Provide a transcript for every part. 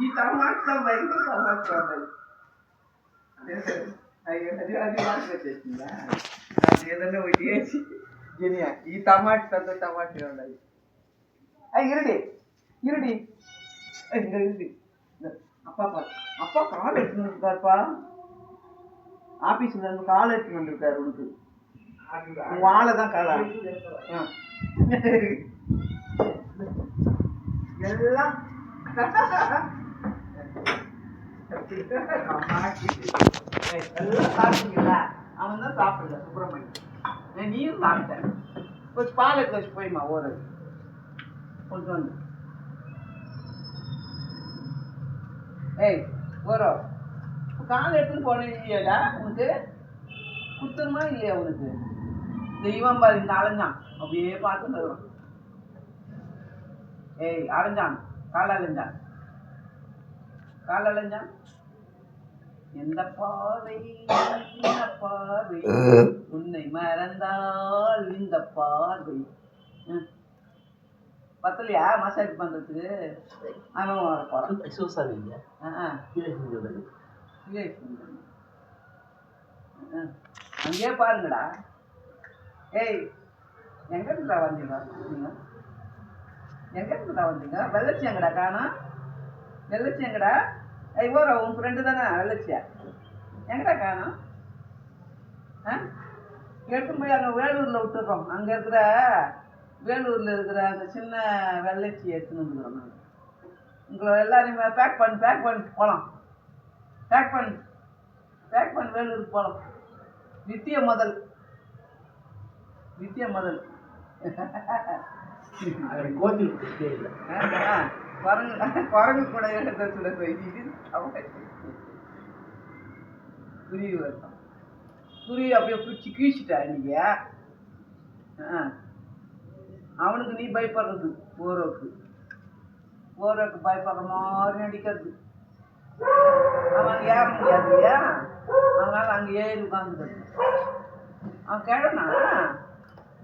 ఈ టమాటా బయట టమాటా అయ్యో అది అది వాసన వచ్చేసిందా ఈ టమాటా పెద్ద టమాటా ఉండాలి అయ్యి ఇరుడి ఇరుడి. అప్ప అప్ప అప్ప కాలు ఆఫీస్ నన్ను కాలు ఎత్తున్నారు ఉంటుంది வந்திருக்காருப்பா ஆபீஸ்ல இருந்து தான் காலா. ஆ. எல்லாம். ஏய், எல்லாம் சாப்பிட்டீங்களா? அவன் தான் சாப்பிடல சுப்பிரமணியன். நீயும் சாப்பிட்டேன் கொஞ்சம் பால் எடுத்து வச்சு போயிமா ஒரு கொண்டு வந்து. ஏய் ஒரு கால் எடுத்துன்னு போனீங்கடா உனக்கு? கொடுத்துருமா இல்லையா உனக்கு? தெய்வம் பாரு இந்த அலைஞ்சான் அப்படியே பார்த்துட்டு வரும் ஏய் அலைஞ்சான் கால் அலைஞ்சான் கால் அலைஞ்சான் எந்த பாவை இந்த பார்வை உன்னை மறந்தால் இந்த பார்வை. பத்தலையா மசாஜ் பண்றதுக்கு அவன் tadi. விவேக் சுந்தரம். ஆ. அங்கேயே பாருங்கடா ஏய் எங்கேருந்துடா வந்தீங்க? நீங்கள் எங்கேருந்துடா வந்தீங்க? வெள்ளச்சி எங்கடா வெள்ளச்சியங்கடா வெள்ளச்சி எங்கடா? ஏய் உன் ஃப்ரெண்டு தானே வெள்ளச்சியா எங்கடா காணும் ஆ? எடுத்து போய் அங்கே வேலூரில் விட்டுடுறோம் அங்கே இருக்கிற வேலூரில் இருக்கிற அந்த சின்ன வெள்ளச்சி எடுத்துன்னு வந்துக்கிறோம் நாங்கள் உங்களை எல்லாரையுமே பேக் பண்ணி பேக் பண்ணிட்டு போகலாம் பேக் பண்ணி. பேக் பண்ணி வேலூருக்கு போகலாம் நித்திய முதல். நித்திய இல்ல. ஆ, குரங்கு குரங்கு கூட எடுத்த சுட இது குருவி வருதான் குருவி அப்படியே பிடிச்சி கீழ்ச்சிட்டா இன்னைக்கு. அவனுக்கு நீ பயப்படுறது ஓரோக்கு ஓரோக்கு பயப்படுற மாதிரி நடிக்கிறது. அவன் ஏற முடியாது இல்லையா அதனால அங்கே ஏறி உட்காந்துக்கிறது அவன் கேழனா?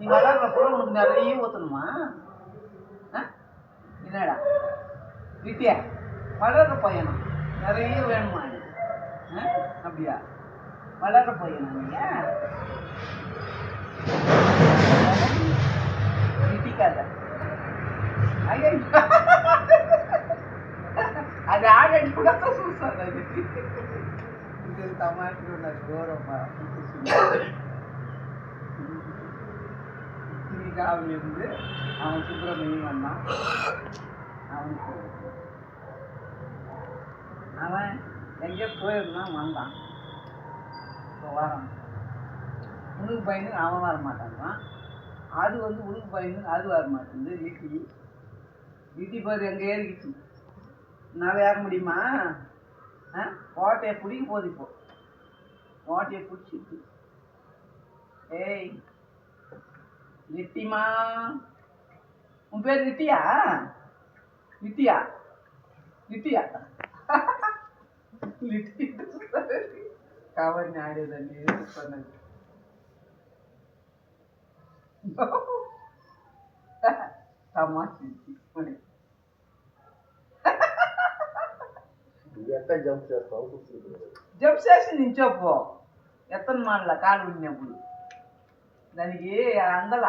நீ விளாட்றப்போ உனக்கு நிறைய ஊற்றணுமா ஆ? என்னடா? வித்யா வளர்ற பையனா? நிறைய வேணுமா ஆ? அப்படியா? வளர்ற பையனா நீங்க விட்டிக்காத அது ஆடி கூட சூசாது இது தமாட்டு கௌரவமா அமெரிக்காவிலிருந்து அவன் சுப்பிரமணியம் வந்தான் அவனுக்கு அவன் எங்கே போயிருந்தான் வந்தான். இப்போ வரான். உனக்கு பயந்து அவன் வர மாட்டான் அது வந்து உனக்கு பயந்து அது வர மாட்டேங்குது வீட்டி வீட்டி பாரு எங்கே ஏறிக்கிச்சு. என்னால் ஏற முடியுமா? ஆ? கோட்டையை பிடிக்க போகுது இப்போ. கோட்டையை பிடிச்சிட்டு ஏய் రితిమా? ఉన్ పేరు రితియా? రితియా? రితియా? లిటి కావాలని ఆడేదండి చెప్తానండి తమాషి జంప్ చేస్తావు? జంప్ చేసి నించోపో. ఎత్తను మాడలా కాలు ఉన్నప్పుడు దానికి అందల